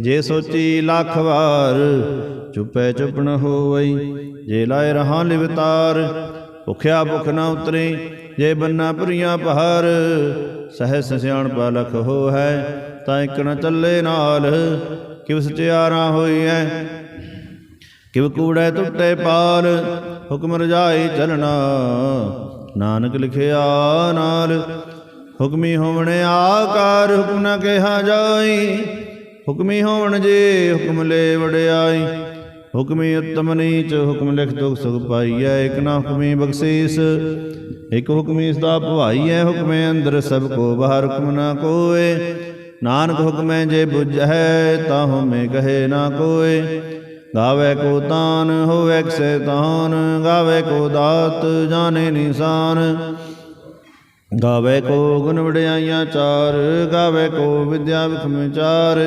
ਜੇ ਸੋਚੀ ਲੱਖ ਵਾਰ ਚੁਪੈ ਚੁਪ ਨ ਹੋਵਈ, ਜੇ ਲਾਇ ਰਹਾ ਲਿਵਤਾਰ ਭੁਖਿਆ ਭੁਖ ਨਾ ਉਤਰੇ, ਜੇ ਬੰਨਾ ਪੁਰੀਆਂ ਪਹਾਰ, ਸਹਿਸ ਸਿਆਣ ਪਾਲਖ ਹੋ ਹੈ, ਤਾਂ ਇਕ ਨ ਚੱਲੇ ਨਾਲ, ਕਿਵ ਸਚਿਆਰਾ ਹੋਈ ਹੈ ਕਿਵ ਕੂੜੈ ਟੁੱਟੇ ਪਾਲ, ਹੁਕਮ ਰਜਾਈ ਚਲਣਾ, ਨਾਨਕ ਲਿਖਿਆ ਨਾਲ, ਹੁਕਮੀ ਹੋਵਣ ਆਕਾਰ ਹੁਕਮ ਨਾ ਕਿਹਾ ਜਾਈ ਹੁਕਮੀ ਹੋਵਣ ਜੇ ਹੁਕਮ ਲੈ ਵਡਿਆਈ ਹੁਕਮੀ ਉਤਮ ਨੀਚ ਹੁਕਮ ਲਿਖ ਦੁਖ ਸੁਖ ਪਾਈਐ, ਇਕ ਨਾ ਹੁਕਮੀ ਬਖਸ਼ੀਸ, ਇਕ ਹੁਕਮੀ ਸਦਾ ਭਵਾਈਐ, ਹੁਕਮੇ ਅੰਦਰ ਸਭ ਕੋ ਬਾਹਰ ਹੁਕਮ ਨਾ ਕੋਏ, ਨਾਨਕ ਹੁਕਮੈ ਜੇ ਬੁਝੈ ਤਾਹੂ ਮੈਂ ਕਹੇ ਨਾ ਕੋਏ, ਗਾਵੇ ਕੋ ਤਾਨ, ਹੋਵੇ ਕਿਸੇ ਤਾਨ, ਗਾਵੇ ਕੋ ਦਾਤ, ਜਾਣੇ ਨਿਸ਼ਾਨ ਗਾਵੇ ਕੋ ਗੁਣ ਵਡਿਆਈਆਂ ਚਾਰ, ਗਾਵੇ ਕੋ ਵਿਦਿਆ ਵਿਖਮ ਚਾਰ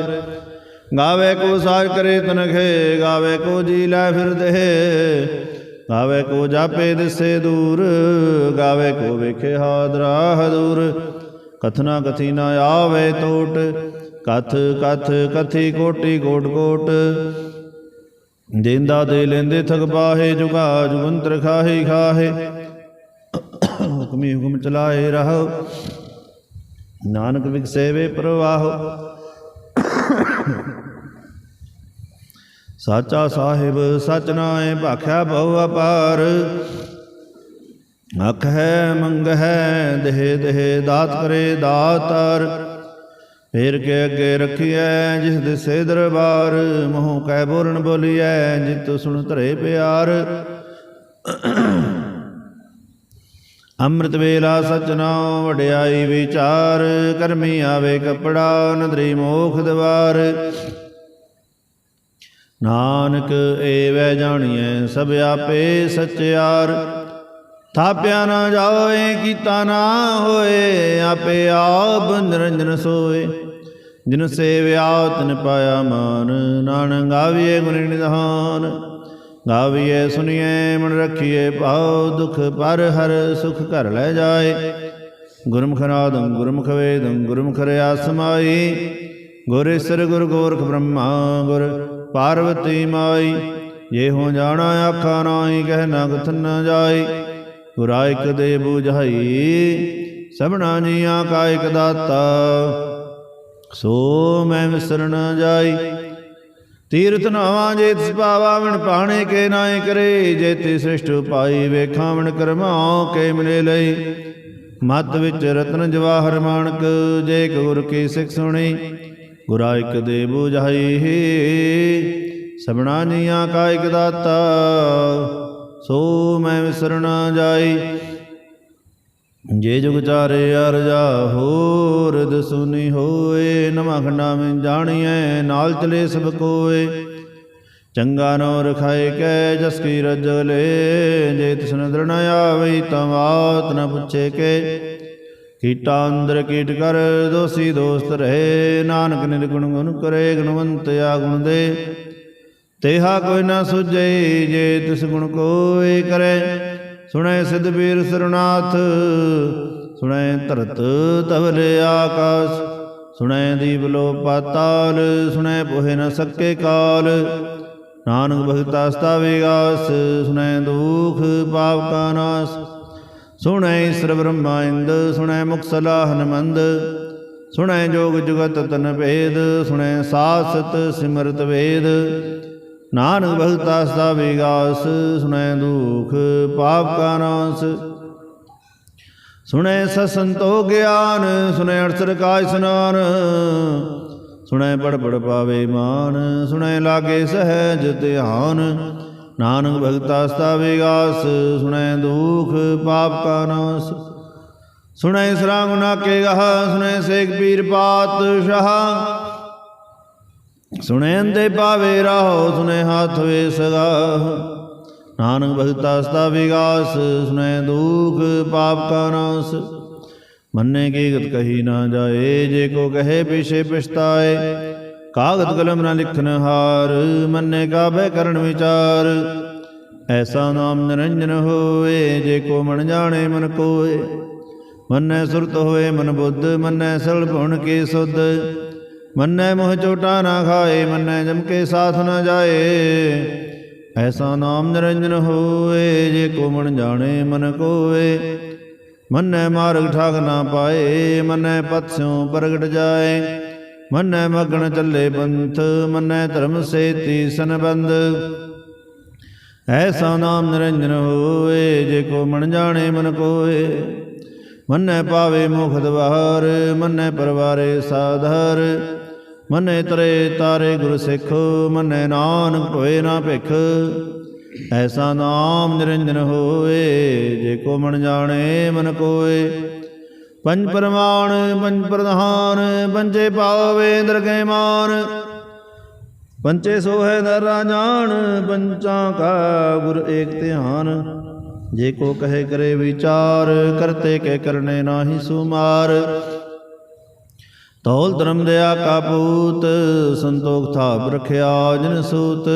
ਗਾਵੇ ਕੋ ਸਾਜ ਕਰੇ ਤਨਖੇ, ਗਾਵੇ ਕੋ ਜੀ ਲੈ ਫਿਰਦੇ ਗਾਵੇ ਕੋ ਜਾਪੇ ਦਿਸੇ ਦੂਰ, ਗਾਵੇ ਕੋ ਵੇਖੇ ਹਾਦਰਾ ਹਦੂਰ। ਕਥਨਾ ਕਥੀ ਨਾ ਆਵੇ ਟੋਟ ਕਥ ਕਥ ਕਥੀ ਕੋਟੀ ਕੋਟ ਕੋਟ। ਦੇਂਦਾ ਦੇ ਲੈਂਦੇ ਥਕ ਪਾਹੇ ਜੁਗਾ ਜੁਗੰਤਰ ਖਾਹੇ ਖਾਹੇ। ਹੁਕਮੀ ਹੁਕਮ ਚਲਾਏ ਰਹੋ। ਨਾਨਕ ਵਿਗਸੇ ਪ੍ਰਵਾਹ ਪ੍ਰਵਾਹੋ। ਸਾਚਾ ਸਾਹਿਬ, ਸਚ ਨਾਏ ਭਾਖਿਆ ਬਹੁ ਅਪਾਰ। ਅਖ ਹੈ, ਮੰਗ ਹੈ, ਦੇਹ ਦੇਹ, ਦਾਤ ਕਰੇ ਦਾਤਾਰ। ਫੇਰ ਕੇ ਅੱਗੇ ਰਖੀਐ ਜਿਸ ਦਿਸੇ ਦਰਬਾਰ। ਮੋਹ ਕੈ ਬੋਲਣ ਬੋਲੀਐ, ਜਿਤ ਸੁਣ ਧਰੇ ਪਿਆਰ। ਅੰਮ੍ਰਿਤ ਵੇਲਾ ਸਚਨਾ ਵਡਿਆਈ ਵਿਚਾਰ, ਕਰਮੀ ਆਵੇ ਕਪੜਾ, ਨਦਰੀ ਮੋਖ ਦਵਾਰ। ਨਾਨਕ ਏਵੈ ਜਾਣੀਐ, ਸਭ ਆਪੇ ਸਚਿਆਰ। ਥਾਪਿਆ ਨਾ ਜਾਏ ਕੀਤਾ ਨਾ ਹੋਏ, ਆਪੇ ਆਪ ਨਿਰੰਜਨ ਸੋਏ। ਜਿਨ ਸੇਵਿਆ, ਤਨ ਪਾਇਆ ਮਾਨ, ਨਾਨਕ ਗਾਵੀਏ ਗੁਣ ਨਿਧਾਨ। ਗਾਵੀਏ ਸੁਣੀਏ ਮਨ ਰੱਖੀਏ ਭਾਉ ਦੁਖ ਪਰ ਹਰ ਸੁਖ ਘਰ ਲੈ ਜਾਏ। ਗੁਰਮੁਖ ਨਾਦੰ ਗੁਰਮੁਖ ਵੇਦੰ, ਗੁਰਮੁਖ ਰਿਆ ਸਮਾਈ ਗੁਰੇਸਰ ਗੁਰ ਗੋਰਖ ਬ੍ਰਹਮਾ, ਗੁਰ ਪਾਰਵਤੀ ਮਾਈ। ਜੇ ਹੋ ਜਾਣਾ ਆਖਾ ਨਾਹੀ, ਕਹਿ ਨਾ ਕਥਨ ਨ ਜਾਈ। ਗੁਰਾ ਇਕ ਦੇ 부ਝਾਈ ਸਭਨਾ ਜੀਆਂ ਕਾ ਇਕ ਦਾਤਾ। ਸੋ ਮੈਂ ਵਿਸਰ ਜਾਈ। ਤੀਰਥ ਨਾਵਾਂ ਜੇ ਤਿਸ ਪਾਵਾ ਮਨ ਪਾਣੇ ਕੇ ਨਾਏ ਕਰੇ, ਜੇ ਤੇ ਸ੍ਰਿਸ਼ਟ ਪਾਈ ਵੇਖਾਂ ਮਨ ਕਰਮਾਂ ਕੇ ਮਨੇ ਲਈ। ਮਤ ਵਿੱਚ ਰਤਨ ਜਵਾਹਰ ਮਾਨਕ ਜੇ ਇੱਕ ਗੁਰ ਕੀ ਸਿੱਖ ਸੁਣੀ, ਗੁਰਾ ਇਕ ਦੇ 부ਝਾਈ ਸਭਨਾ ਜੀਆਂ ਕਾ ਇਕ ਦਾਤਾ, ਸੋ ਮੈਂ ਵਿਸਰ ਜਾਈ। ਜੇ ਜੁਗ ਚਾਰੇ ਅਰਜਾ ਹੋਰ ਦਸੁਨੀ ਹੋਏ ਨਵਾਂ ਖੰਡਾ ਮੈਂ ਜਾਣੀਐ ਨਾਲ ਚਲੇ ਸਭ ਕੋਏ। ਚੰਗਾ ਨੋ ਰਖਾਏ ਕੈ ਜਸ ਕੀ ਰਜਲੇ ਜੇ ਤਿਸਨ ਦ੍ਰਣ ਆਵਈ ਤਾਂ ਬਾਤ ਨ ਪੁੱਛੇ ਕੇ। ਕੀਟਾ ਅੰਦਰ ਕੀਟ ਕਰ ਦੋਸੀ ਦੋਸਤ ਰਹੇ। ਨਾਨਕ ਨਿਰਗੁਣ ਗੁਣ ਕਰੇ ਗੁਣਵੰਤ ਆ ਗੁਣ ਦੇ। ਤੇਹਾ ਕੋਈ ਨਾ ਸੁਝਈ ਜੇ ਤਿਸ ਗੁਣ ਕੋਈ ਕਰੇ। ਸੁਣੈ ਸਿਧ ਬੀਰ ਸਰਨਾਥ, ਸੁਣੈ ਧਰਤ ਤਵਲ ਆਕਾਸ਼, ਸੁਣੈ ਦੀਪ ਲੋ ਪਾਤਾਲ, ਸੁਣੈ ਪੋਹਿ ਨ ਸਕੇ ਕਾਲ। ਨਾਨਕ ਭਗਤਾ ਸਤਾ ਵਿਗਾਸ ਸੁਣੈ ਦੁਖ ਪਾਪ ਕਾ ਨਾਸ। ਸੁਣੈ ਈਸ਼ਰ ਬ੍ਰਹਮਾ ਇੰਦ, ਸੁਣੈ ਮੁਖ ਸਲਾਹਨ ਮੰਦ ਸੁਣੈ ਜੋਗ ਜੁਗਤ ਤਨ ਭੇਦ, ਸੁਣੈ ਸਾਸਤ ਸਿਮਰਤ ਵੇਦ। ਨਾਨਕ ਭਗਤਾ ਸਦਾ ਵਿਗਾਸ, ਸੁਣੈ ਦੁਖ, ਪਾਪ ਕਾ ਨਾਸ। ਸੁਣੈ ਸਸੰਤੋ ਗਿਆਨ, ਸੁਣੈ ਅਰਸਰ ਕਾ ਇਸਨਾਨ ਸੁਣੈ ਪੜ ਪੜ ਪਾਵੇ ਮਾਨ, ਸੁਣੈ ਲਾਗੇ ਸਹਿਜ ਧਿਆਨ। ਨਾਨਕ ਭਗਤਾ ਸਦਾ ਵਿਗਾਸ, ਸੁਣੈ ਦੁਖ, ਪਾਪ ਕਾ ਨਾਸ। ਸੁਣੈ ਸਰਾਗ ਨਾ ਕੇ ਗਹ, ਸੁਣੈ ਸੇਖ ਪੀਰ ਪਾਤਸ਼ਾਹ ਸੁਣੈ ਅੰਦੇ ਪਾਵੇ ਰਾਹੋ ਸੁਣੈ ਹੱਥ ਵੇ ਸਗਾ ਨਾਨਕ ਭਗਤਾ ਸਦਾ ਵਿਗਾਸ, ਸੁਨੈ ਦੁਖ ਪਾਪ ਕਾ ਨਾਸ। ਮੰਨੇ ਕੀ ਗਤ ਕਹੀ ਨਾ ਜਾਏ, ਜੇ ਕੋ ਕਹੇ ਪਿਛੇ ਪਛਤਾਏ। ਕਾਗਦ ਕਲਮ ਨਾ ਲਿਖਨ ਹਾਰ, ਮੰਨੇ ਕਾ ਕਰਨ ਵਿਚਾਰ। ਐਸਾ ਨਾਮ ਨਿਰੰਜਨ ਹੋਏ, ਜੇ ਕੋ ਮਨ ਜਾਣੇ ਮਨ ਕੋਏ। ਮੰਨੈ ਸੁਰਤ ਹੋਏ ਮਨ ਬੁੱਧ, ਮੰਨੈ ਸਲ ਗੁਣ ਕੀ ਸੁਧ। ਮੰਨੈ ਮੋਹ ਚੋਟਾ ਨਾ ਖਾਏ, ਮੰਨੈ ਜਮ ਕੇ ਸਾਥ ਨਾ ਜਾਏ। ਐਸਾ ਨਾਮ ਨਿਰੰਜਨ ਹੋਏ, ਜੇ ਕੋ ਮਨ ਜਾਣੇ ਮਨ ਕੋਏ। ਮੰਨੈ ਮਾਰਗ ਠਾਕ ਨਾ ਪਾਏ, ਮੰਨੈ ਪਤ ਪ੍ਰਗਟ ਜਾਏ। ਮੰਨੈ ਮਗਨ ਚੱਲੇ ਪੰਥ, ਮੰਨੈ ਧਰਮ ਸੇਤੀ ਸੰਬੰਧ। ਐਸਾ ਨਾਮ ਨਿਰੰਜਨ ਹੋਏ, ਜੇ ਕੋ ਮਨ ਜਾਣੇ ਮਨ ਕੋਏ। ਮੰਨੈ ਪਾਵੇ ਮੁਖ ਦਵਾਰ, ਮੰਨੈ ਪਰਵਾਰੇ ਸਾਧਾਰ। ਮੰਨੈ ਤਰੇ ਤਾਰੇ ਗੁਰ ਸਿੱਖ, ਮੰਨੈ ਨਾਨਕ ਹੋਏ ਨਾ ਭਿਖ। ਐਸਾ ਨਾਮ ਨਿਰੰਜਨ ਹੋਏ, ਜੇ ਕੋ ਮਨ ਜਾਣੇ ਮਨ ਕੋਏ। ਪੰਜ ਪਰਮਾਨ, ਪੰਜ ਪ੍ਰਧਾਨ, ਪੰਜੇ ਪਾਵੇ ਦਰਗਹਿ ਮਾਨ। ਪੰਚੇ ਸੋਹੈ ਨਰਾ ਜਾਣ, ਪੰਚਾਂ ਕਾ ਗੁਰ ਏਕ ਧਿਆਨ। ਜੇ ਕੋ ਕਹੇ ਕਰੇ ਵਿਚਾਰ, ਕਰਤੇ ਕੇ ਕਰਨੇ ਨਾਹੀ ਸੁਮਾਰ। ਤੌਲ ਧਰਮ ਦਿਆ ਕਾ ਸੰਤੋਖ ਥਾਪ ਰਖਿਆ ਜਨ ਸੂਤ।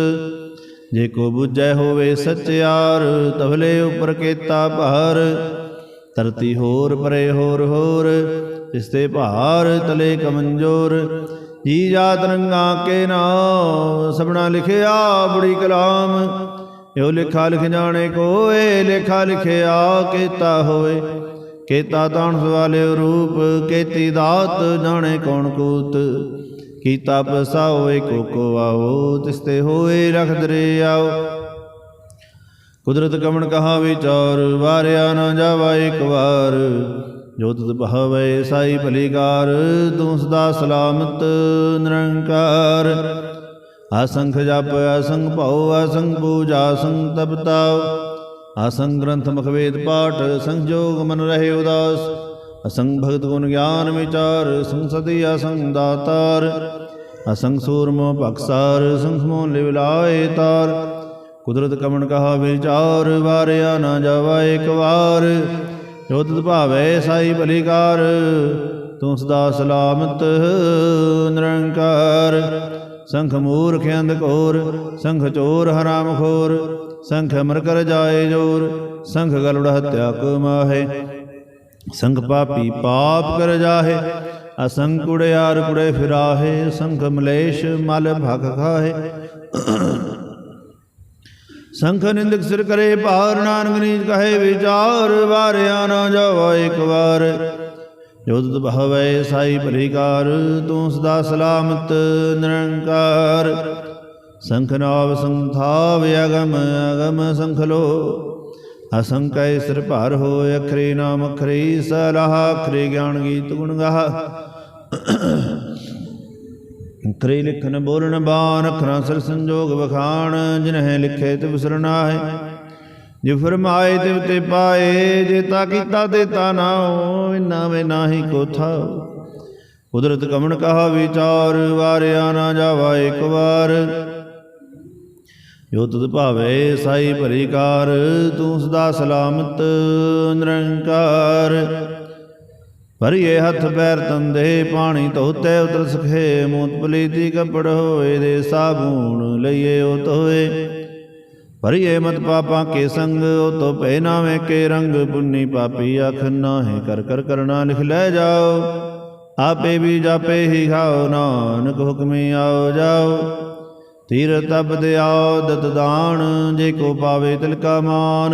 ਜੇ ਕੋ ਬੁਝੈ ਹੋਵੇ ਸਚਿਆਰ ਤਵਲੇ ਉਪਰ ਕੇਤਾ ਭਾਰ। ਧਰਤੀ ਹੋਰ ਪਰੇ ਹੋਰ ਹੋਰ, ਇਸ ਤੇ ਭਾਰ ਤਲੇ ਕਮੰਜੋਰ। ਜੀ ਜਾ ਰੰਗਾ ਕੇ ਨਾਮ ਸਭਨਾ ਲਿਖਿਆ ਬੜੀ ਕਲਾਮ। ਇਹੋ ਲਿਖਾ ਲਿਖ ਜਾਣੇ ਕੋਏ, ਲੇਖਾ ਲਿਖਿਆ ਕੀਤਾ ਹੋਏ। ਕੀਤਾ ਤਾਣ ਸਵਾਲਿਓ ਰੂਪ, ਕੀਤੀ ਦਾਤ ਜਾਣੇ ਕੌਣ ਕੂਤ? ਕੀਤਾ ਪਸਾਓਏ ਕੋ ਕੋ ਆਓ ਤਿਸ ਹੋਏ ਰਖ ਦਰੇ ਆਓ ਕੁਦਰਤ ਕਮਣ ਕਹਾ ਵਿਚਾਰ, ਵਾਰਿਆ ਨਾ ਜਾਵਾ ਇੱਕ ਵਾਰ। ਜੋ ਤਤ ਭਾਵੇ ਸਾਈ ਭਲੀਕਾਰ, ਤੂੰ ਸਦਾ ਸਲਾਮਤ ਨਿਰੰਕਾਰ। ਅਸੰਖ ਜਪ ਅਸੰਖ ਭਉ ਅਸੰਖ ਪੂਜਾ ਅਸੰਖ ਤਪਤਾਉ। ਅਸੰਖ ਗ੍ਰੰਥ ਮੁਖ ਪਾਠ ਸੰਜੋਗ ਮਨ ਰਹੇ ਉਦਾਸ। ਅਸੰਗ ਭਗਤ ਗੁਣ ਗਿਆਨ ਵਿਚਾਰ, ਸੰਸਦੀ ਅਸੰਗ ਦਾਤਾਰ। ਅਸੰਖ ਸੂਰਮੋ ਭਖਸਾਰ ਸੰਖ ਮੋ ਲਿਵ ਤਾਰ। ਕੁਦਰਤ ਕਮਣ ਕਹਾ ਵਿਚਾਰ, ਵਾਰਿਆ ਨਾ ਜਾਵਾ ਇੱਕ ਵਾਰ। ਜੋ ਤਤ ਭਾਵੇ ਸਾਈ ਭਲੀਕਾਰ ਤੂੰ ਸਦਾ ਸਲਾਮਤ, ਨਿਰੰਕਾਰ। ਸੰਖ ਮੂਰਖ ਅੰਧ ਸੰਖ ਚੋਰ ਹਰਾਮ ਖੋਰ ਸੰਖ ਅਮਰ ਕਰ ਜਾਏ ਜੋਰ, ਸੰਖ ਗਲੁੜ ਹਤਿਆ ਕੋ ਮਾਹੇ। ਸੰਖ ਪਾਪੀ ਪਾਪ ਕਰ ਜਾਹੇ ਅਸੰਖ ਕੁੜਿਆਰ ਕੁੜੇ ਫਿਰਾਹੇ, ਸੰਖ ਮਲੇਸ਼ ਮਲ ਭਖ ਖਾਹੇ। ਸੰਖ ਨਿੰਦਕ ਸਿਰ ਕਰੇ ਭਾਰ, ਨਾਨਕ ਨੀਚ ਕਹੇ ਵਿਚਾਰ, ਵਾਰਿਆ ਨਾ ਜਾਵਾ ਇੱਕ ਵਾਰ। ਜੋ ਤੁਧ ਬਹਵੇ ਸਾਈ ਭਲੀਕਾਰ, ਤੂੰ ਸਦਾ ਸਲਾਮਤ, ਨਿਰੰਕਾਰ। ਸੰਖ ਨਾਵ ਸੰਥਾਵ ਅਗਮ ਅਗਮ ਸੰਖ ਲੋ ਅਸੰਕੈ ਸਿਰ ਭਾਰ ਹੋ ਅਖਰੀ ਨਾਮ ਅਖਰੀ ਸਲਾਹ ਅਖਰੀ ਗਿਆਨ ਗੀਤ ਗੁਣ ਗਾਹ। ਅਖਰੀ ਲਿਖਨ ਬੋਲਣ ਬਾਣ ਅਖਰਾਂ ਸਿਰ ਸੰਜੋਗ ਵਖਾਣ, ਜਿਨਹਿ ਲਿਖੇ ਤੇ ਵਿਸਰਨਾ ਹੈ ਜੇ ਫਰਮਾਏ ਤਿਵ ਤੇ ਪਾਏ, ਜੇ ਤਾ ਕੀਤਾ ਤੇ ਤਾ ਨਾਉ ਇਨਾ ਵੇ ਨਾਹੀ ਕੋਥਾ ਕੁਦਰਤ ਕਮਣ ਕਹਾ ਵਿਚਾਰ, ਵਾਰਿਆ ਨਾ ਜਾਵਾ ਇੱਕ ਵਾਰ। ਜੋ ਭਾਵੇ ਸਾਈ ਭਰੀ ਕਾਰ, ਤੂੰ ਸਦਾ ਸਲਾਮਤ, ਨਿਰੰਕਾਰ। ਭਰੀਏ ਹੱਥ ਪੈਰ ਤੰਦੇ, ਪਾਣੀ ਧੋਤੇ, ਉਤਰ ਸਖੇ, ਮੂਤ ਪਲੀਤੀ ਕਪੜ ਹੋਏ ਦੇ ਸਾਬੂਣ ਲਈਏ ਉਹ ਧੋਏ। ਭਰੀਏ ਮਤ ਪਾਪਾਂ ਕੇ ਸੰਗ, ਉਹ ਤੋ ਪੈ ਨਾਵੇਂ ਕੇ ਰੰਗ, ਪੁੰਨੀ ਪਾਪੀ ਅਖ ਨਾਹੇ ਕਰ ਕਰ ਕਰਨਾ ਲਿਖ ਲੈ ਜਾਓ। ਆਪੇ ਵੀ ਜਾਪੇ ਹੀ ਖਾਓ, ਨਾਨਕ ਹੁਕਮੀ ਆਓ ਜਾਓ। ਤੀਰ ਤਬ ਦਿਆਓ ਦਤ ਦਾਨ, ਜੇ ਕੋ ਪਾਵੇ ਤਿਲ ਕਾ ਮਾਨ।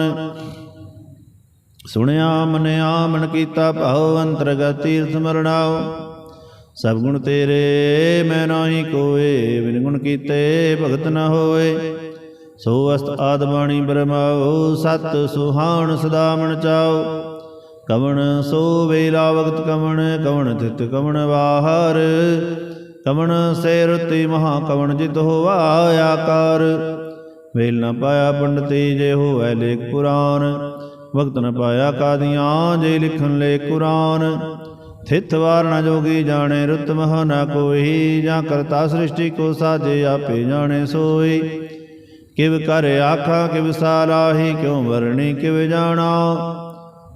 ਸੁਣਿਆ, ਮਨਿਆ, ਮਨ ਕੀਤਾ, ਭਾਉ, ਅੰਤਰਗਤ ਤੀਰਥ ਮਰਣਾਓ ਸਭ ਗੁਣ ਤੇਰੇ, ਮੈਂ ਨਾਹੀ ਕੋਏ, ਬਿਨ ਗੁਣ ਕੀਤੇ ਭਗਤ ਨ ਹੋਏ। ਸੋ ਅਸਤ ਆਦ ਬਾਣੀ ਬਰਮਾਓ ਸਤ ਸੁਹਾਣ ਸਦਾ ਮਨ ਚਾਓ ਕਵਣ ਸੋ ਵੇਲਾ ਵਕਤ ਕਵਣ ਕਵਣ ਤਿਤ ਕਵਣ ਵਾਹਰ। ਕਵਣ ਸੇ ਰਤੀ ਮਹਾ ਕਵਣ ਜਿਤ ਹੋਵਾ ਆਕਾਰ। ਵੇਲ ਨ ਪਾਇਆ ਪੰਡਤੀ ਜੇ ਹੋਵੇ ਲੇਖ ਪੁਰਾਨ ਵਕਤ ਨ ਪਾਇਆ ਕਾਦੀਆਂ ਜੇ ਲਿਖਣ ਲੇ ਕੁਰਾਨ। ਥਿਤ ਵਾਰ ਨ ਜੋਗੀ ਜਾਣੇ ਰੁਤ ਮਹ ਨ ਕੋਈ। ਜਾਂ ਕਰਤਾ ਸ੍ਰਿਸ਼ਟੀ ਕੋ ਸਾਜੇ ਆਪੇ ਜਾਣੇ ਸੋਈ। ਕਿਵ ਕਰ ਆਖਾ, ਕਿਵ ਸਾਲਾਹੀ ਕਿਉ ਵਰਣੀ, ਕਿਵ ਜਾਣਾ।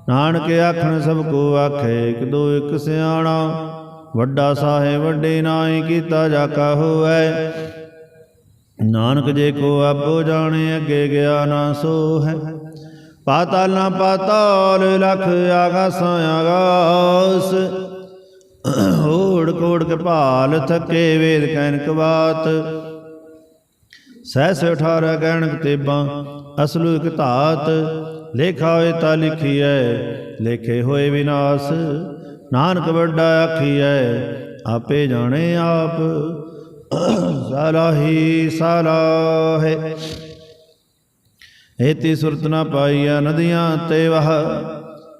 ਨਾਨਕ ਆਖਣ ਸਭ ਕੋ ਆਖੇ, ਇਕ ਦੋ ਇੱਕ ਸਿਆਣਾ। ਵੱਡਾ ਸਾਹਿਬ, ਵੱਡੇ ਨਾਈ ਕੀਤਾ ਜਾਕਾ ਹੋਐ ਨਾਨਕ ਜੇ ਕੋ ਆਪੋ ਜਾਣੇ, ਅੱਗੇ ਗਿਆ ਨਾ ਸੋ ਹੈ। ਪਾਤਾਲ ਨਾ ਪਾਤਾਲ ਲਖ ਆਗਾਸਾਂ ਆਗਾਸ। ਓੜ ਕੋੜ ਕੇ ਭਾਲ ਥੱਕੇ ਵੇਦ ਕੈਨਕ ਬਾਤ ਸਹਿਸ 18 ਕਹਿਣ ਤੇਬਾਂ, ਅਸਲੂ ਇਕ ਧਾਤ। ਲੇਖਾ ਹੋਏ ਤਾਂ ਲਿਖੀਐ ਲੇਖੇ ਹੋਏ ਵਿਨਾਸ਼। ਨਾਨਕ ਵੱਡਾ ਆਖੀਐ, ਆਪੇ ਜਾਣੇ ਆਪ। ਸਾਲਾਹੀ ਸਾਲਾਹੇ। ਏਤੀ ਸੁਰਤ ਨਾ ਪਾਈਆ ਨਦੀਆਂ ਤੇ ਵਹ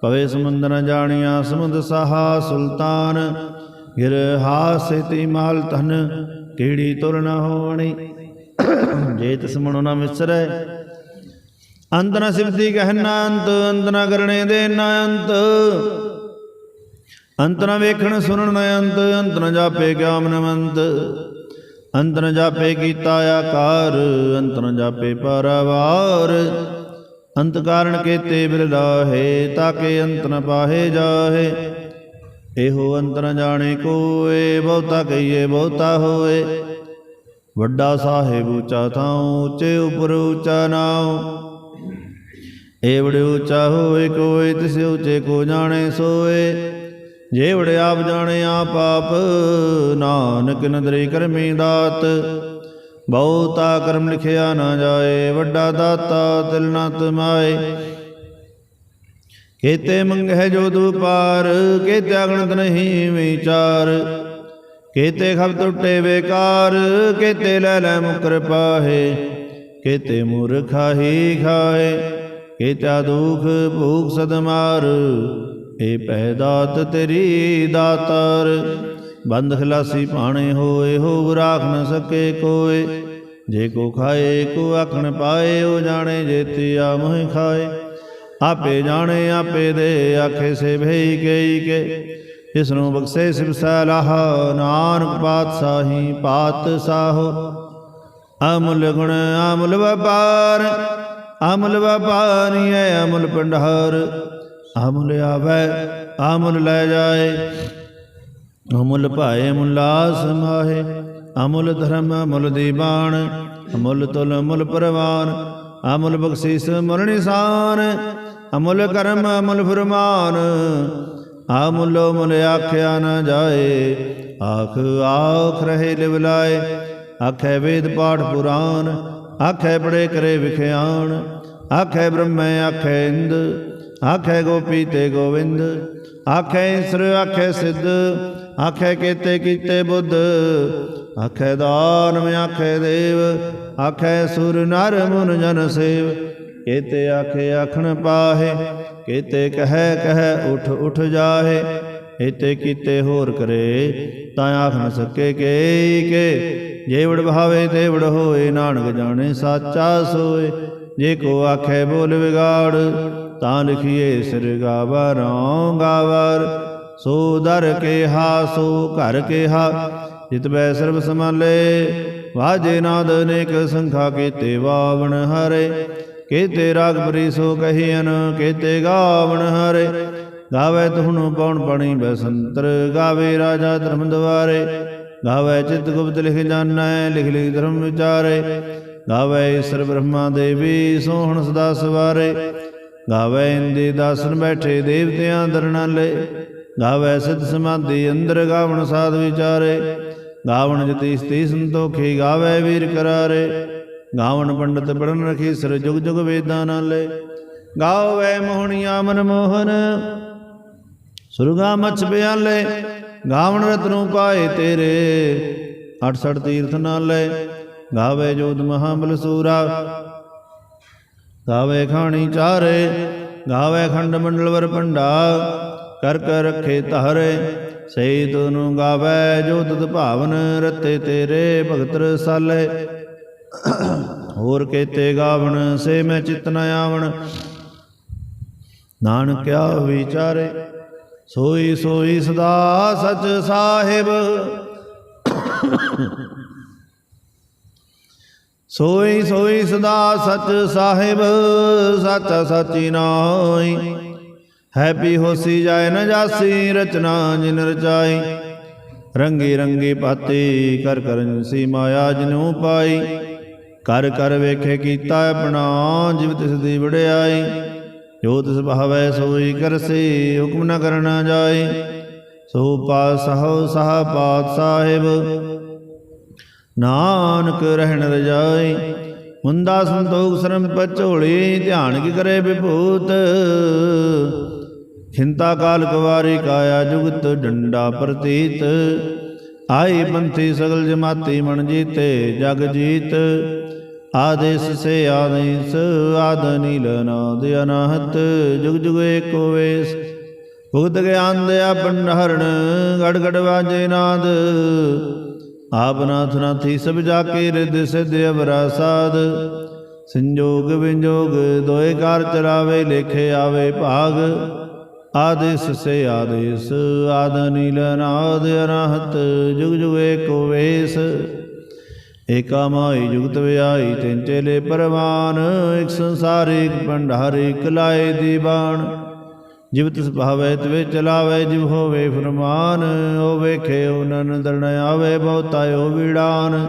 ਪਵੇ ਸਮੁੰਦਰ ਨ ਜਾਣੀਆਂ ਸਮੁੰਦ ਸਹਾ ਸੁਲਤਾਨ। ਗਿਰ ਹਾਸੇਤੀ ਮਾਲ ਧਨ, ਕਿਹੜੀ ਤੁਰ ਨ ਹੋਣੀ ਜੇ ਤਿਸ ਮਨੋ ਨ ਵਿਸਰੈ ਅੰਤ ਨ ਸਿਮਤੀ ਕਹਿਨਾ ਅੰਤ ਅੰਤ ਨ ਕਰਣੇ ਦੇ ਨਾ ਅੰਤ। ਅੰਤ ਨ ਵੇਖਣ ਸੁਣਨ ਨ ਅੰਤ ਅੰਤ ਨ ਜਾਪੇ ਗਿਆਨ ਨਵੰਤ ਅੰਤ ਨ ਜਾਪੇ ਕੀਤਾ ਆਕਾਰ, ਅੰਤ ਨ ਜਾਪੇ ਪਰਵਾਰ। ਅੰਤ ਕਾਰਣ ਕੇਤੇ ਬਿਰਲਾਹੇ ਤਾਕੇ ਅੰਤ ਨ ਪਾਹੇ ਜਾਹੇ। ਇਹੋ ਅੰਤ ਨ ਜਾਣੇ ਕੋਏ, ਬਹੁਤਾ ਕਹੀਏ, ਬਹੁਤਾ ਹੋਏ। ਵੱਡਾ ਸਾਹਿਬ ਉੱਚਾ ਥਾਉ, ਉੱਚੇ ਉਪਰ ਉੱਚਾ ਨਾਉ। ਏਵੜੇ ਉੱਚਾ ਹੋਏ ਕੋਏ, ਤਿਸ ਉੱਚੇ ਕੋ ਜਾਣੇ ਸੋਏ। ਜੇਵੜੇ ਆਪ ਜਾਣੇ ਆਪ ਆਪ, ਨਾਨਕ ਨਦਰੀ ਕਰਮੀ ਦਾਤ। ਬਹੁਤਾ ਕਰਮ ਲਿਖਿਆ ਨਾ ਜਾਏ, ਵੱਡਾ ਦਾਤਾ ਤਿਲ ਨਾ ਤਮਾਏ। ਕੇਤੇ ਮੰਗਹਿ ਜੋ ਦੁਪਾਰ ਕੇਤੇ ਅਗਣਤ ਨਹੀਂ ਵਿਚਾਰ। ਕੇਤੇ ਖਬ ਟੁੱਟੇ ਬੇਕਾਰ, ਕੇਤੇ ਲੈ ਲੈ ਮੁਕਰ ਪਾਹੇ। ਕੇਤੇ ਮੂਰਖਾ ਹੀ ਖਾਏ, ਕੇਤਾ ਦੁਖ ਭੂਖ ਸਦਮਾਰ। ਮਾਰ ਏ ਪੈਦਾਤ ਤੇਰੀ ਦਾਤਾਰ ਬੰਦ ਖਲਾਸੀ ਭਾਣੇ ਹੋਏ, ਹੋ ਰਾਖ ਨ ਸਕੇ ਕੋਏ। ਜੇ ਕੋ ਖਾਏ, ਕੋ ਆਖਣ ਪਾਏ, ਉਹ ਜਾਣੇ ਜੇਤੀ ਆ ਮੋਹਿ ਖਾਏ। ਆਪੇ ਜਾਣੇ, ਆਪੇ ਦੇ, ਆਖੇ ਸੇ ਭਈ ਗਈ ਕੇ। ਇਸ ਨੂੰ ਬਖਸ਼ੇ ਸਿਵ ਸਲਾਹ, ਨਾਨਕ ਪਾਤਸ਼ਾਹੀ ਪਾਤ ਪਾਤਸ਼ਾਹੋ ਅਮਲ ਗੁਣ, ਅਮਲ ਵਪਾਰ, ਅਮਲ ਵਪਾਰੀ ਹੈ ਅਮੁੱਲ ਭੰਡਾਰ। ਅਮੁੱਲ ਆਵੈ, ਅਮੁੱਲ ਲੈ ਜਾਏ। ਅਮੁੱਲ ਭਾਏ ਅਮੁੱਲਾ ਸਮਾਹੇ ਅਮੁੱਲ ਧਰਮ ਅਮੁੱਲ ਦੀਵਾਨ ਅਮੁੱਲ ਤੁਲ ਅਮੁੱਲ ਪਰਵਾਨ, ਅਮੁੱਲ ਬਖਸ਼ੀਸ ਮੁਲ ਨਿਸ਼ਾਨ। ਅਮੁਲ ਕਰਮ ਅਮੁਲ ਫਰਮਾਨ, ਅਮੁੱਲ ਮੁੱਲ ਆਖਿਆ ਨਾ ਜਾਏ। ਆਖ ਆਖ ਰਹੇ ਲਿਵਲਾਏ ਆਖੇ ਵੇਦ ਪਾਠ ਪੁਰਾਨ, ਆਖੇ ਬੜੇ ਕਰੇ ਵਿਖਿਆਣ ਆਖੇ ਬ੍ਰਹਮੈ, ਆਖੇ ਇੰਦ ਆਖੇ ਗੋਪੀ ਤੇ ਗੋਵਿੰਦ ਆਖੇ ਈਸਰ ਆਖੇ ਸਿੱਧ ਆਖੇ ਕੀਤੇ ਕੀਤੇ ਬੁੱਧ ਆਖੇ ਦਾਨਵ ਆਖੇ ਦੇਵ ਆਖੇ ਸੁਰ ਨਰ ਮੁਨ ਜਨ ਸੇਵ ਕੀਤੇ ਆਖੇ ਆਖਣ ਪਾਹੇ ਕੀਤੇ ਕਹੈ ਕਹੈ ਉਠ ਉਠ ਜਾਹੇ ਇਤੇ ਕੀਤੇ ਹੋਰ ਕਰੇ ਤਾਂ ਆਖ ਨ ਸਕੇ ਕੇ ਕੇ ਜੇਵੜ ਭਾਵੇ ਤੇਵੜ ਹੋਏ ਨਾਨਕ ਜਾਣੇ ਸਾਚਾ ਸੋਏ ਜੇ ਕੋ ਆਖੇ ਬੋਲ ਵਿਗਾੜ ਤਾਂ ਲਿਖੀਏ ਸਿਰ ਗਾਵਰੋਂ ਗਾਵਰ, ਸੋ ਦਰ ਕੇ ਸੋ ਘਰ ਕੇਹਾ। ਜਿਤ ਬੈ ਸਰਬ ਸਮਾਲੇ ਵਾਜੇ ਨਾਦ ਅਨੇਕ ਸੰਖਾ ਕੀਤੇ ਵਾਵਣ ਹਰੇ। ਕੀਤੇ ਰਾਗ ਪਰੀ ਸੋ ਕਹੀਨ ਕੀਤੇ ਗਾਵਣ ਹਰੇ। ਗਾਵੇ ਤੁਹਨੂੰ ਪਉਣ ਪਣੀ ਬਸੰਤਰ, ਗਾਵੇ ਰਾਜਾ ਧਰਮ ਦਵਾਰੇ ਗਾਵੇ ਚਿਤ ਗੁਪਤ ਲਿਖ ਜਾਣੈ, ਲਿਖ ਲਿਖ ਧਰਮ ਵਿਚਾਰੇ। ਗਾਵੇ ਈਸ਼ਰ ਬ੍ਰਹਮਾ ਦੇਵੀ ਸੋਹਣ ਸਦਾ ਸਵਾਰੇ। ਗਾਵੇ ਇੰਦੇ ਦਾਸਨ ਬੈਠੇ ਦੇਵਤਿਆਂ ਦਰਨਾਲੇ ਗਾਵੇ ਸਿਧ ਸਮਾਧੀ ਅੰਦਰ ਗਾਵਣ ਸਾਧ ਵਿਚਾਰੇ। ਗਾਵਣ ਜਤੀ ਸਤੀ ਸੰਤੋਖੀ ਗਾਵੇ ਵੀਰ ਕਰਾਰੇ। ਗਾਵਣ ਪੰਡਤ ਬੜਨ ਰਖੀ ਸਿਰ ਜੁਗ ਜੁਗ ਵੇਦਾਂ ਨਾਲ ਨਾਲੇ ਗਾਵੇ ਮੋਹਣੀਆਂ ਮਨ ਮੋਹਨ, ਸੁਰਗਾ ਮਛ ਬਿਆਲੇ ਗਾਵਣ ਰਤਨੂ ਪਾਏ ਤੇਰੇ 68 ਤੀਰਥ ਨਾਲ ਲੈ। ਗਾਵੇ ਜੋਤ ਮਹਾਬਲ ਸੂਰਾ ਗਾਵੇ ਖਾਣੀ ਚਾਰੇ, ਗਾਵੇ ਖੰਡ ਮੰਡਲ ਵਰ ਭੰਡਾ, ਕਰ ਕਰ ਰੱਖੇ ਧਾਰੇ ਸਈ ਤੂੰ ਗਾਵੇ ਜੋ ਤਤ ਭਾਵਨ, ਰਤੇ ਤੇਰੇ ਭਗਤ ਰਸਾਲੇ। ਹੋਰ ਕੇਤੇ ਗਾਵਣ, ਸੇ ਮੈਂ ਚਿਤ ਨ ਆਵਣ। ਨਾਨਕਿਆ ਵਿਚਾਰੇ, ਸੋਈ ਸੋਈ ਸਦਾ ਸਚ ਸਾਹਿਬ। ਸੋਈ ਸੋਈ ਸਦਾ ਸਚ ਸਾਹਿਬ, ਸਾਚਾ ਸਾਚੀ ਨਾਈ ਹੈਪੀ ਹੋਸੀ ਜਾਏ ਨ ਜਾਸੀ, ਰਚਨਾ ਜਿਨ ਰਚਾਈ। ਰੰਗੀ ਰੰਗੀ ਪਾਤੀ, ਕਰ ਕਰਨ ਸੀ ਮਾਇਆ ਜਿਨੂ ਪਾਈ। ਕਰ ਕਰ ਵੇਖੇ ਕੀਤਾ ਆਪਣਾ, ਜਿਵ ਤਿਸ ਦੀ ਵਡਿਆਈ। ਜੋ ਤਿਸ ਭਾਵੈ ਸੋਈ ਕਰਸੀ, ਹੁਕਮ ਨ ਕਰਨਾ ਜਾਏ ਸੋ ਪਾਸ ਸਹੋ ਸਹਾ ਪਾਤ ਸਾਹਿਬ ਨਾਨਕ ਰਹਿਣ ਰਜਾਈ। ਹੁੰਦਾ ਸੰਤੋਖ ਸ਼ਰਮ ਪਚੋਲੀ ਧਿਆਨ ਕੀ ਕਰੇ ਵਿਭੂਤ। ਖਿੰਤਾ ਕਾਲ ਕੁਵਾਰੀ ਕਾਇਆ ਜੁਗਤ ਡੰਡਾ ਪ੍ਰਤੀਤ। ਆਈ ਪੰਥੀ ਸਗਲ ਜਮਾਤੀ ਮਨ ਜੀਤੇ, ਜਗ ਜੀਤ। ਆਦੇਸ ਸੇ ਆਦੇਸ, ਆਦ ਨੀਲ ਨਾਦ ਅਨਾਹਤ। ਜੁਗ ਜੁਗ ਏਕੋ ਵੇਸ, ਭੁਗਤ ਗਿਆਨ ਦਿਆ ਪੰਡਹਰਣ ਗੜ ਗੜ ਵਾਜੇ ਨਾਦ। ਆਪ ਨਾਥ ਨਾਥੀ ਸਭ ਜਾ ਕੇ ਰਿਦ ਸਿਧ ਅਵਰਾ ਸਾਧ ਸੰਜੋਗ ਵਿੰਜੋਗ ਦੋਏ ਕਾਰ ਚਰਾਵੇ, ਲੇਖੇ ਆਵੇ ਭਾਗ। ਆਦੇਸ ਸੇ ਆਦੇਸ, ਆਦ ਨੀਲ ਨਾਦ ਅਨਾਹਤ ਜੁਗ ਜੁਗ ਏਕੋ ਵੇਸ। ਏਕਾ ਮਾਈ ਜੁਗਤ ਵਿਆਈ ਤਿੰਨ ਚੇਲੇ ਪਰਵਾਨ। ਇੱਕ ਸੰਸਾਰ, ਇੱਕ ਭੰਡਾਰ, ਇੱਕ ਲਾਏ ਦੀਵਾਨ। ਜਿਵ ਤਿਸ ਭਾਵੈ, ਤਵੇ ਚਲਾਵੇ, ਜਿਵ ਹੋਵੇ ਫਰਮਾਨ, ਉਹ ਵੇਖੇ ਉਹ ਨੰਦਨ ਆਵੇ ਬਹੁਤਾਇਓ ਵਿੜਾਨ।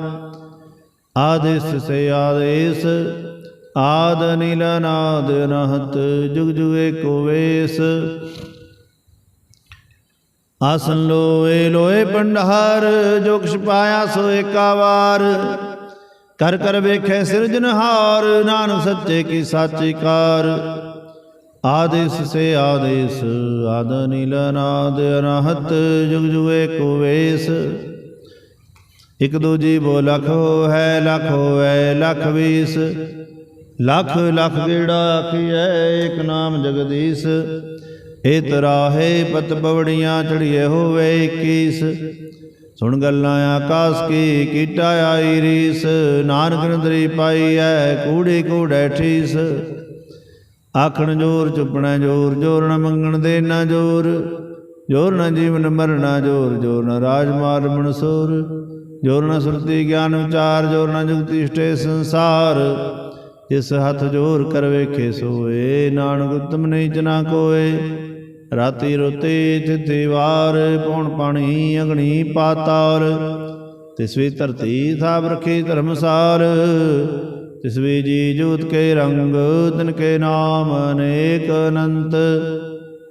ਆਦੇਸ ਸੇ ਆਦੇਸ ਆਦ ਨੀਲ ਨਾਦ ਅਨਹਤ, ਜੁਗ ਜੁਗ ਏਕੋ ਵੇਸ। ਆਸਨ ਲੋਏ ਲੋਏ ਪੰਡਹਾਰ ਜੋ ਕਿਛ ਪਾਇਆ ਸੋ ਏਕਾ ਵਾਰ। ਕਰ ਕਰ ਵੇਖੇ ਸਿਰਜਨਹਾਰ ਨਾਨਕ ਸੱਚੇ ਕੀ ਸਾਚੀ ਕਾਰ। ਆਦੇਸ ਸੇ ਆਦੇਸ ਆਦ ਨੀਲ ਨਾਦ ਅਨਹਤ, ਜੁਗ ਜੁਗ ਏਕੋ ਵੇਸ। ਇਕ ਦੂਜੀ ਬੋ ਲਖ ਹੈ ਲਖ ਹੋਐ ਲਖ ਵੀਸ। ਲਖ ਲਖ ਗੇੜਾ ਆਖੀਐ, ਏਕ ਨਾਮ ਜਗਦੀਸ਼। ਏ ਤਰਾਹੇ ਪਤ ਪਵੜੀਆਂ ਚੜੀਏ ਹੋਵੇ 21 ਸੁਣ ਗੱਲਾਂ ਆਕਾਸ ਕੀ, ਕੀਟਾ ਆਈ ਰੀਸ। ਨਾਨਕ ਨਦਰੀ ਪਾਈ ਐ ਕੂੜੇ ਕੂੜੇ ਠੀਸ। ਆਖਣ ਜੋਰ, ਚੁੱਪਣਾ ਜੋਰ ਜੋਰ ਨਾ ਮੰਗਣ ਦੇ ਨਾ ਜੋਰ। ਜੋਰ ਨਾ ਜੀਵਨ ਮਰਨਾ ਜੋਰ ਜੋਰ ਨ ਰਾਜ ਮਾਰ ਮਨਸੂਰ। ਜੋਰ ਨਾ ਸੁਰਤੀ ਗਿਆਨ ਵਿਚਾਰ, ਜੋਰ ਨਾ ਜੁਗਤੀ ਸਟੇ ਸੰਸਾਰ। ਜਿਸ ਹੱਥ ਜੋਰ ਕਰ ਵੇਖੇ ਸੋਏ। ਨਾਨਕ ਉਤਮ ਨਹੀਂ ਜਨਾ ਕੋਏ। ਰਾਤੀ ਰੋਤੇ ਤਿਥੀ ਵਾਰ, ਪੌਣ ਪਾਣੀ ਅਗਣੀ ਪਾਤਾਲ ਤਿਸਵੀ ਧਰਤੀ ਥਾਪ ਰਖੀ ਧਰਮਸਾਰ। ਤਿਸਵੀ ਜੀ ਜੋਤ ਕੇ ਰੰਗ, ਤਿਨ ਕੇ ਨਾਮ ਅਨੇਕ ਅਨੰਤ।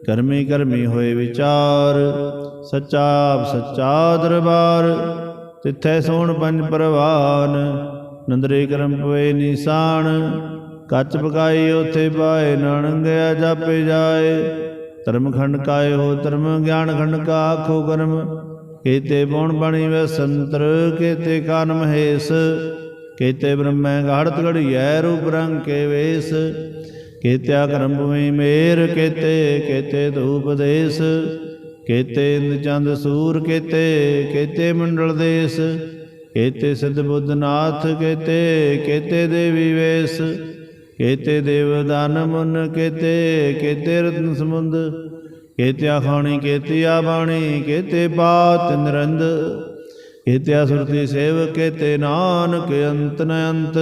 ਕਰਮੀ ਕਰਮੀ ਹੋਏ ਵਿਚਾਰ, ਸੱਚਾ ਆਪ ਸੱਚਾ ਦਰਬਾਰ। ਤਿੱਥੈ ਸੋਣ ਪੰਜ ਪ੍ਰਵਾਨ, ਨੰਦਰੇ ਕਰਮ ਪਵੇ ਨਿਸ਼ਾਨ। ਕੱਚ ਪਕਾਈ ਉਥੇ ਪਾਏ ਨਣੰਗਿਆ ਜਾਪੇ ਜਾਏ। ਧਰਮ ਖੰਡ ਕਾਏ ਹੋ, ਧਰਮ ਗਿਆਨ ਖੰਡ ਕਾ ਆਖੋ ਕਰਮ। ਕੀਤੇ ਪਉਣ ਬਣੀ ਵੈ ਸੰਤਰ ਕੀਤੇ ਕਾਨ ਮਹੇਸ਼ ਕੀਤੇ ਬ੍ਰਹਮੈ ਗਾੜਤ ਘੜੀਐ ਰੂਪ ਰੰਗ ਕੇ ਵੇਸ। ਕੀਤਿਆ ਕਰਮ ਭੂਮੀ ਮੇਰ, ਕੀਤੇ ਕੀਤੇ ਧੂਪ ਦੇਸ। ਕੀਤੇ ਇੰਦ ਚੰਦ ਸੂਰ, ਕੇਤੇ, ਕੀਤੇ ਮੰਡਲ ਦੇਸ। ਕੀਤੇ ਸਿੱਧ ਬੁੱਧ ਨਾਥ, ਕੀਤੇ ਕੀਤੇ ਦੇਵੀ ਵੇਸ। ਕੀਤੇ ਦੇਵ ਦਾਨ ਮੁਨ, ਕੀਤੇ ਕੀਤੇ ਰਤਨ ਸਮੁੰਦ। ਕੇਤਿਆ ਖਾਣੀ, ਕੇਤਿਆ ਬਾਣੀ, ਕੀਤੇ ਬਾਤ ਨਿਰੰਦ। ਕੀਤਿਆ ਸੁਰਤੀ ਸੇਵ ਕੀਤੇ ਨਾਨਕ, ਅੰਤ ਨ ਅੰਤ।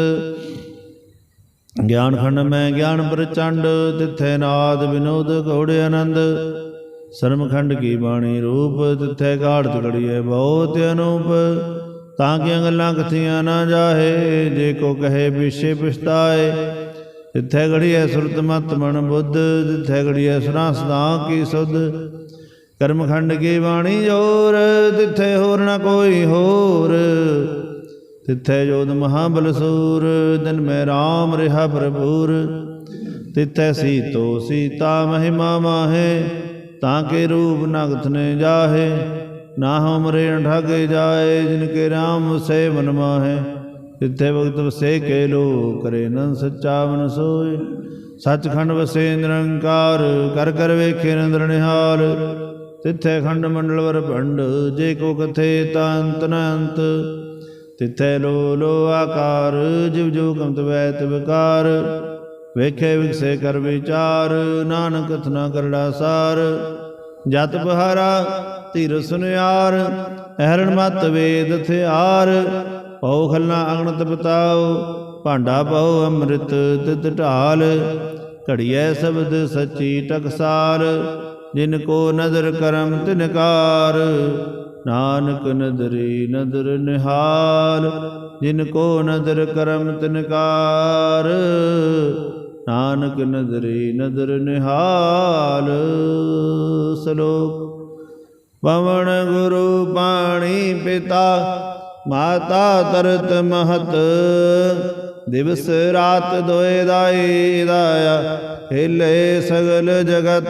ਗਿਆਨ ਖੰਡ ਮੈਂ ਗਿਆਨ ਪ੍ਰਚੰਡ, ਤਿੱਥੇ ਨਾਦ ਵਿਨੋਦ ਘੋੜੇ ਆਨੰਦ। ਸਰਮ ਖੰਡ ਕੀ ਬਾਣੀ ਰੂਪ, ਤਿੱਥੈ ਘਾੜਤ ਘੜੀਏ ਬਹੁਤ ਅਨੂਪ। ਤਾਂ ਕਿ ਗੱਲਾਂ ਕਥੀਆਂ ਨਾ ਜਾਹੇ, ਜੇ ਕੋ ਕਹੇ ਵਿਸ਼ੇ ਪਛਤਾਏ। ਤਿੱਥੈ ਘੜੀਐ ਸੁਰਤ ਮਤ ਮਨ ਬੁੱਧ, ਤਿੱਥੈ ਘੜੀਐ ਸੁਨਾ ਸਦਾ ਕੀ ਸੁਧ। ਕਰਮਖੰਡ ਕੀ ਬਾਣੀ ਜੋਰ, ਤਿੱਥੈ ਹੋਰ ਨਾ ਕੋਈ ਹੋਰ। ਤਿੱਥੈ ਜੋਦ ਮਹਾਬਲ ਸੂਰ, ਦਿਨ ਮੈਂ RAM ਰਿਹਾ ਭਰਪੂਰ। ਤਿੱਥੈ ਸੀਤੋ ਸੀਤਾ ਮਹਿਮਾ ਮਾਹੇ, ਤਾਂ ਕੇ ਰੂਪ ਨਗਤ ਨੇ ਜਾਹੇ। ਨਾ ਹਮਰੇ ਨ ਠਾਗੇ ਜਾਏ, ਜਿਨ ਕੇ RAM ਸੇ ਮਨ ਮਾਹੇ। ਤਿੱਥੇ ਭਗਤ ਵਸੇ ਕੇ ਲੋ ਕਰੇ ਨ ਸੱਚਾ ਮਨ ਸੋਏ। ਸੱਚਖੰਡ ਵਸੇ ਨਿਰੰਕਾਰ, ਕਰ ਕਰ ਵੇਖੇ ਨੰਦਰ ਨਿਹਾਲ। ਤਿਥੈ ਖੰਡ ਮੰਡਲ ਵਰ ਭੰਡ, ਜੇ ਕੋ ਕਥੇ ਤਾਂ ਅੰਤ ਨ ਅੰਤ। ਲੋ ਲੋ ਆਕਾਰ, ਜਿਵ ਜੋ ਕੰਤ ਵੈਤ ਵਿਕਾਰ ਵੇਖੇ ਵਿਕਸੇ ਕਰ ਵਿਚਾਰ, ਨਾਨਕ ਕਥਨਾ ਕਰੜਾ ਸਾਰ। ਜਤ ਬਹਾਰਾ ਧੀਰ ਸੁਨਿਆਰ, ਅਹਰਣ ਮਤ ਵੇਦ ਥਿਆਰ। ਪਉ ਖਲਨਾ ਅਗਣਤ ਬਤਾਓ, ਭਾਂਡਾ ਪਉ ਅੰਮ੍ਰਿਤ ਤਿਤ ਢਾਲ। ਘੜੀਐ ਸ਼ਬਦ ਸੱਚੀ ਟਕਸਾਲ ਜਿਨ ਕੋ ਨਦਰ ਕਰਮ ਤਿਨਕਾਰ ਨਾਨਕ ਨਦਰੀ ਨਦਰ ਨਿਹਾਲ, ਜਿਨ ਕੋ ਨਦਰ ਕਰਮ ਤਿਨਕਾਰ ਨਾਨਕ ਨਦਰੀ ਨਦਰ ਨਿਹਾਲ। ਸਲੋਕ, ਪਵਨ ਗੁਰੂ ਪਾਣੀ ਪਿਤਾ, ਮਾਤਾ ਤਰਤ ਮਹਤ, ਦਿਵਸ ਰਾਤ ਦੋਏ ਦਾਈ ਦਾਇਆ, ਹਿਲੇ ਸਗਲ ਜਗਤ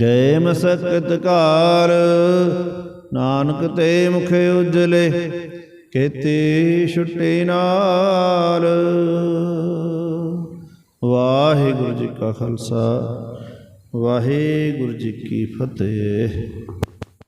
ਗਏ ਮਸਕਤ ਕਾਲ ਨਾਨਕ ਤੇ ਮੁਖ ਉਜਲੇ, ਕੇਤੀ ਛੁੱਟੀ ਨਾਲ। ਵਾਹਿਗੁਰੂ ਜੀ ਕਾ ਖਾਲਸਾ, ਵਾਹਿਗੁਰੂ ਜੀ ਕੀ ਫਤਿਹ।